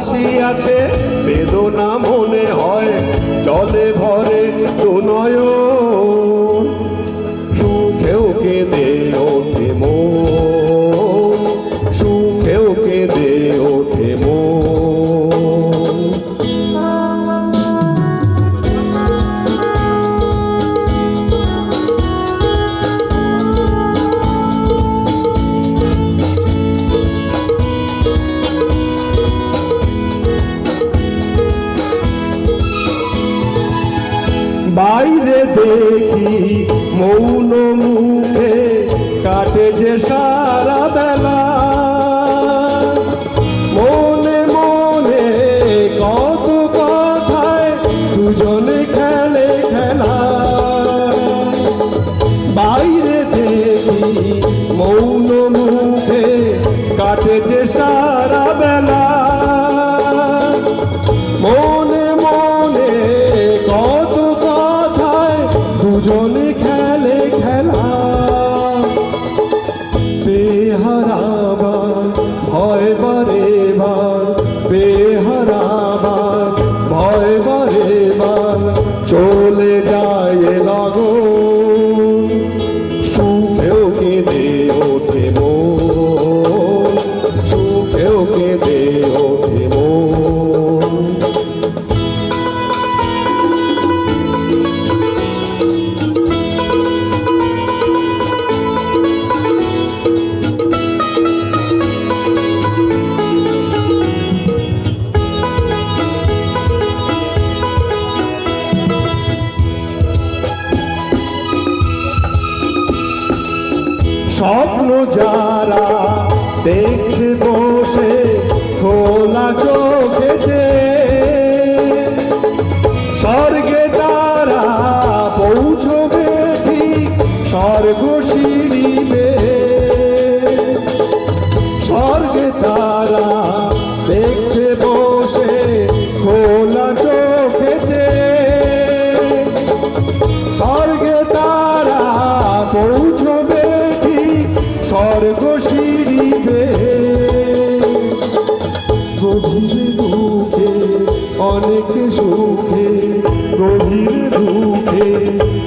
আছে। বেদনা মনে হয় জলে ভরে দেখি মৌন মুখে কাটে যে সারা স্বপ্ন যারা দেখছে বসে খোলা চোখেছে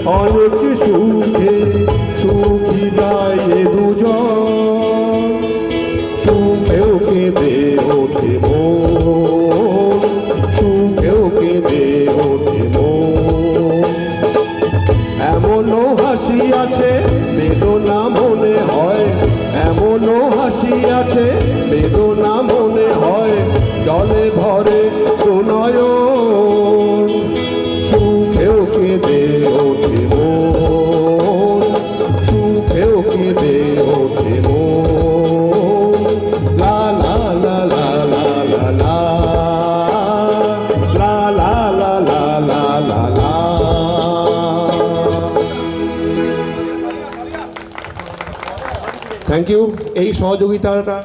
Oh you সহযোগিতাটা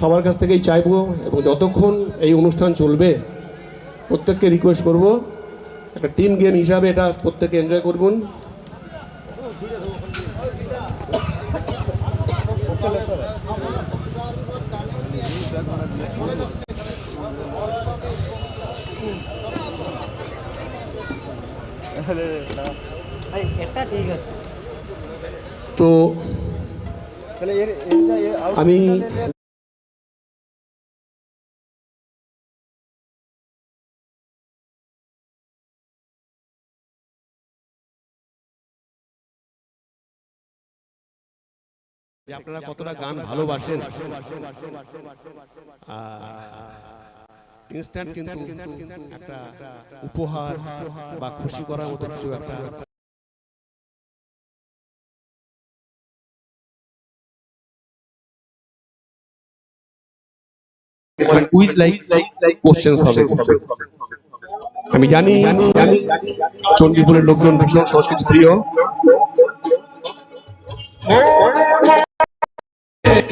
সবার কাছ থেকেই চাইব এবং যতক্ষণ এই অনুষ্ঠান চলবে প্রত্যেককে রিকোয়েস্ট করব একটা টিম গেম হিসাবে এটা প্রত্যেকে এনজয় করবেন। ভাই এটা ঠিক আছে। তো আমি যে আপনারা কতটা গান ভালোবাসেন ইনস্ট্যান্ট কিন্তু একটা উপহার বা খুশি করার মতো কিছু একটা মানে কুইজ লাইক কোশ্চেন হবে। আমি জানি জানি চণ্ডীপুরের লোকজন ভীষণ সংস্কৃতি প্রিয়। হ্যাঁ,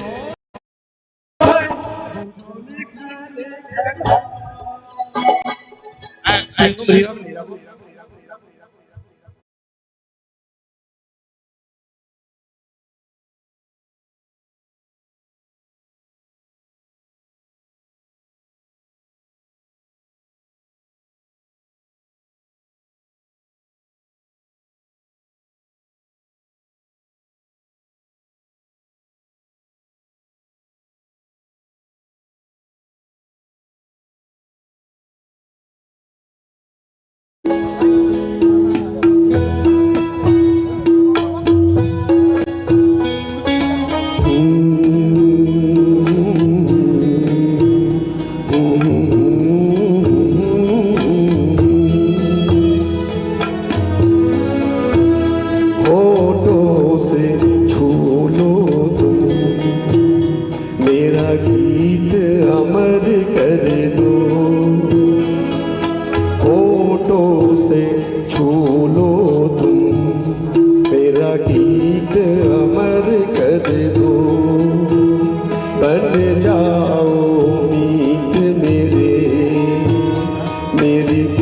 nele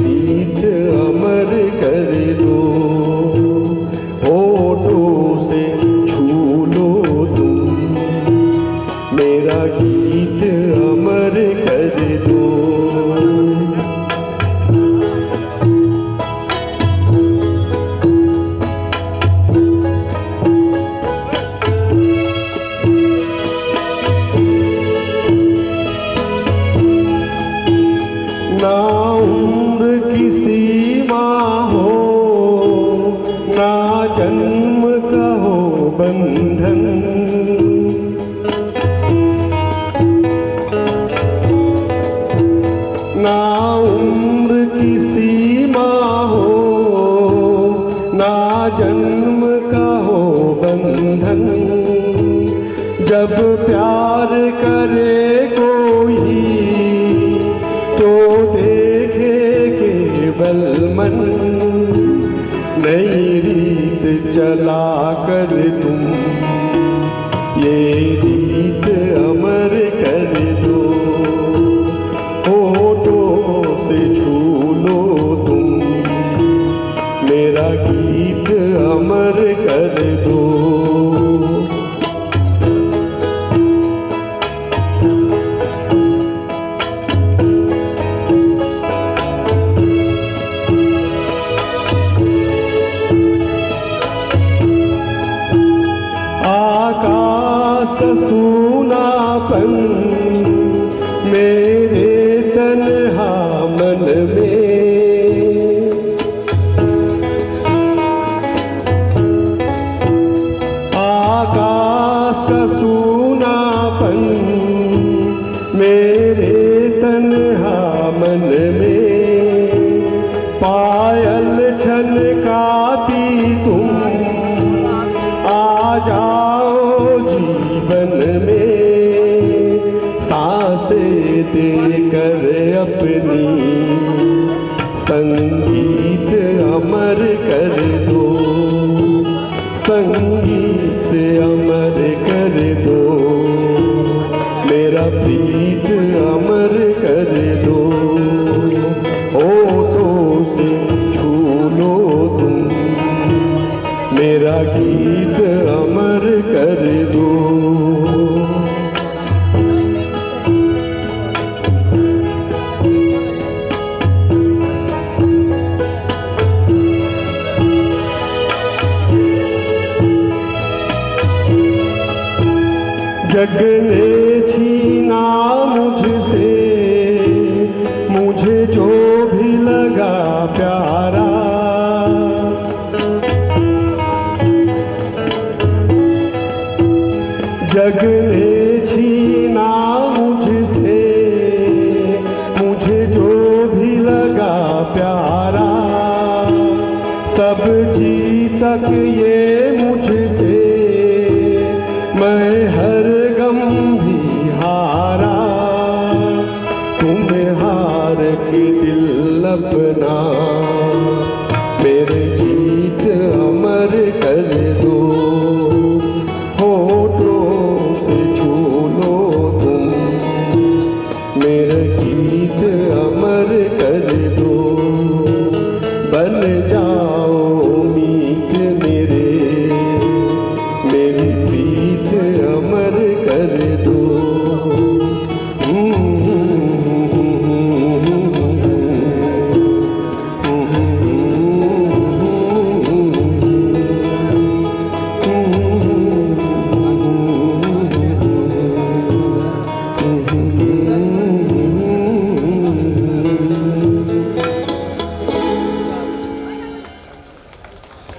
bần thân. abrir.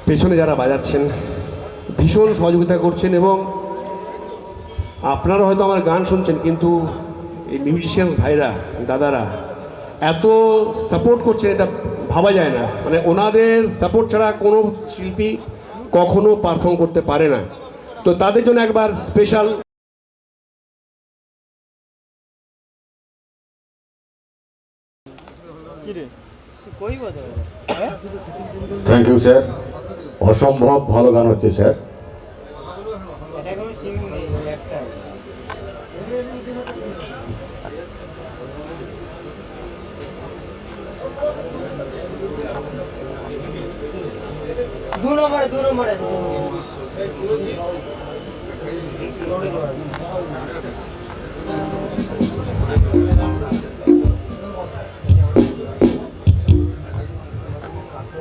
পেছনে যারা বাজাচ্ছেন ভীষণ সহযোগিতা করছেন এবং আপনারা হয়তো আমার গান শুনছেন কিন্তু এই মিউজিশিয়ানস ভাইরা দাদারা এত সাপোর্ট করছেন এটা ভাবা যায় না। মানে ওনাদের সাপোর্ট ছাড়া কোনো শিল্পী কখনো পারফর্ম করতে পারে না। তো তাদের জন্য একবার স্পেশাল থ্যাংক ইউ স্যার অসম্ভব ভালো গান হচ্ছে স্যার।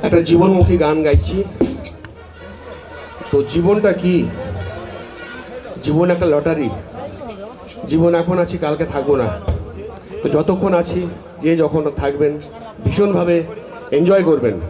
একটা জীবনমুখী গান গাইছি। তো জীবনটা কি? জীবন একটা লটারি। জীবন এখন আছি, কালকে থাকব না। তো যতক্ষণ আছি, যে যখন থাকবেন, ভীষণভাবে এনজয় করবেন।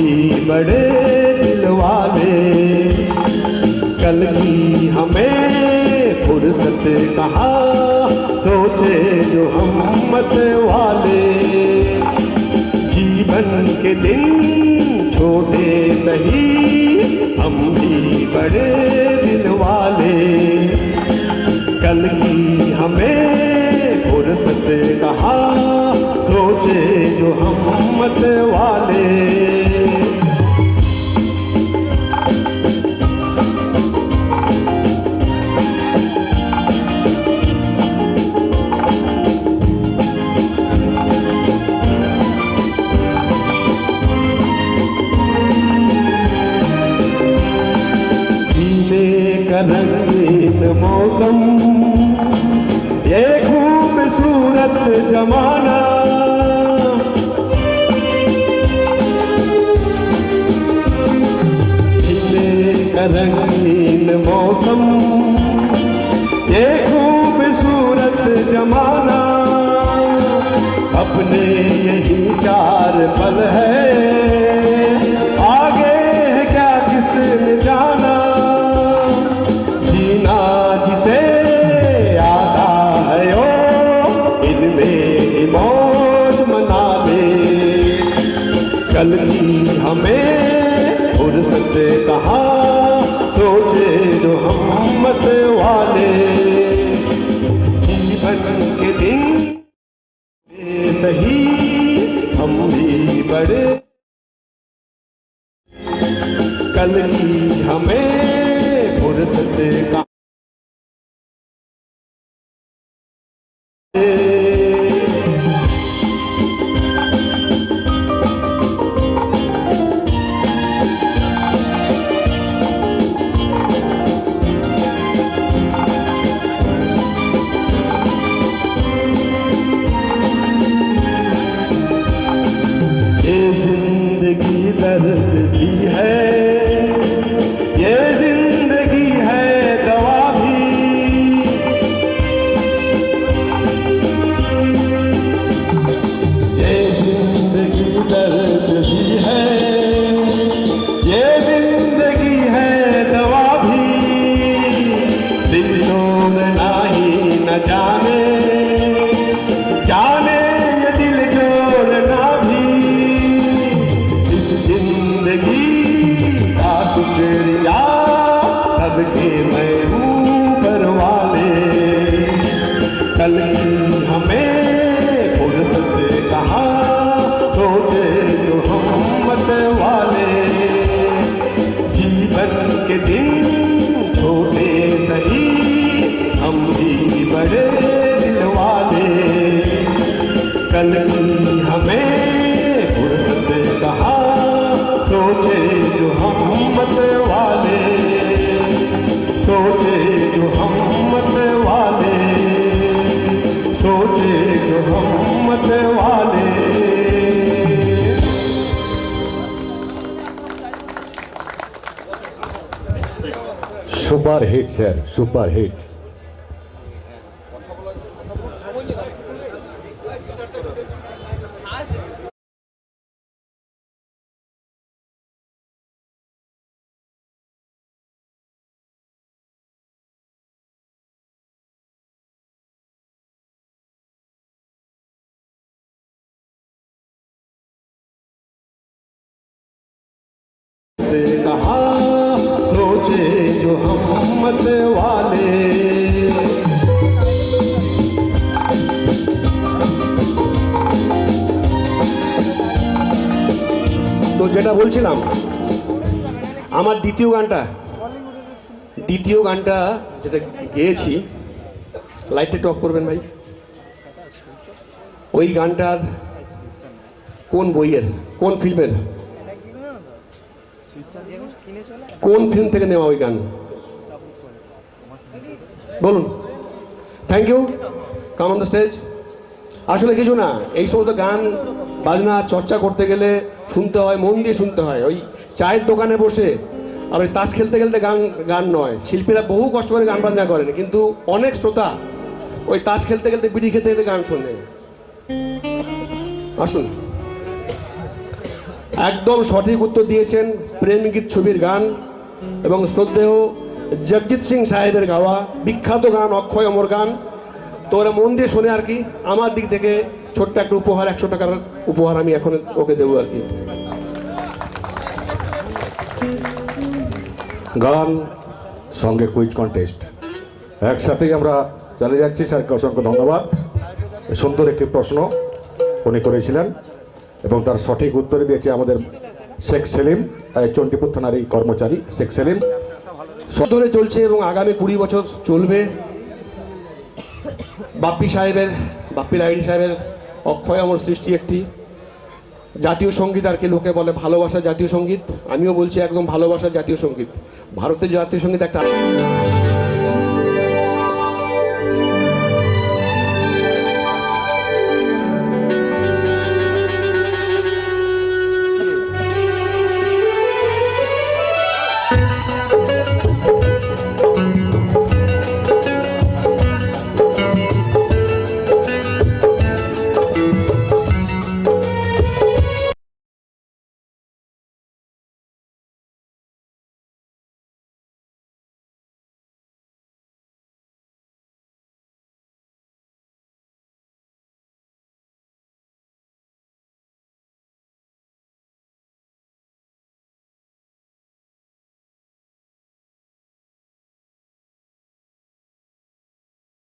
जी बड़े दिल वाले कल की हमें फुर्सत कहा? सोचे जो हम मत वाले। जीवन के दिन छोटे सही हम भी बड़े दिल वाले कल की हमें फुर्सत कहा? सोचे जो हम मत वाले। desperté सुपर हिट कहा सोचे जो हम मत वा তো যেটা বলছিলাম, আমার দ্বিতীয় গানটা দ্বিতীয় গানটা যেটা গেয়েছি লাইটটা টপ করবেন ভাই, ওই গানটার কোন বইয়ের, কোন ফিল্মের? কোন ফিল্ম থেকে নেওয়া ওই গান? বলুন। Thank you come on the stage আসলে কিছু না, এই সমস্ত গান, বাজনা, চর্চা করতে গেলে শুনতে হয়, মন দিয়ে শুনতে হয়। ওই চায়ের দোকানে বসে, আর ওই তাস খেলতে খেলতে গান গান নয়। শিল্পীরা বহু কষ্ট করে গান বাজনা করেন, কিন্তু অনেক শ্রোতা ওই তাস খেলতে খেলতে, বিড়ি খেতে খেতে গান শোনে। আসুন। একদম সঠিক উত্তর দিয়েছেন প্রেম গীত ছবির গান এবং শ্রদ্ধেয় জগজিৎ সিং সাহেবের গাওয়া বিখ্যাত গান অক্ষয় অমর গান। তো ওরা মন দিয়ে শোনে আর কি আমার দিক থেকে ছোট্ট একটা উপহার একশো টাকার উপহার আমি এখন ওকে দেবো আর কি। গান সঙ্গে কুইজ কন্টেস্ট একসাথেই আমরা চালিয়ে যাচ্ছি স্যারকে অসংখ্য ধন্যবাদ। সুন্দর একটি প্রশ্ন উনি করেছিলেন এবং তার সঠিক উত্তরে দিয়েছে আমাদের শেখ সেলিম চণ্ডীপুর থানার এই কর্মচারী শেখ সেলিম। ধরে চলছে এবং আগামী কুড়ি বছর চলবে। বাপ্পি সাহেবের, বাপ্পি লাইড়ি সাহেবের অক্ষয় আমার সৃষ্টি একটি। জাতীয় সংগীত আর কি লোকে বলে ভালোবাসা জাতীয় সংগীত। আমিও বলছি একদম ভালোবাসা জাতীয় সংগীত। ভারতের জাতীয় সংগীত একটা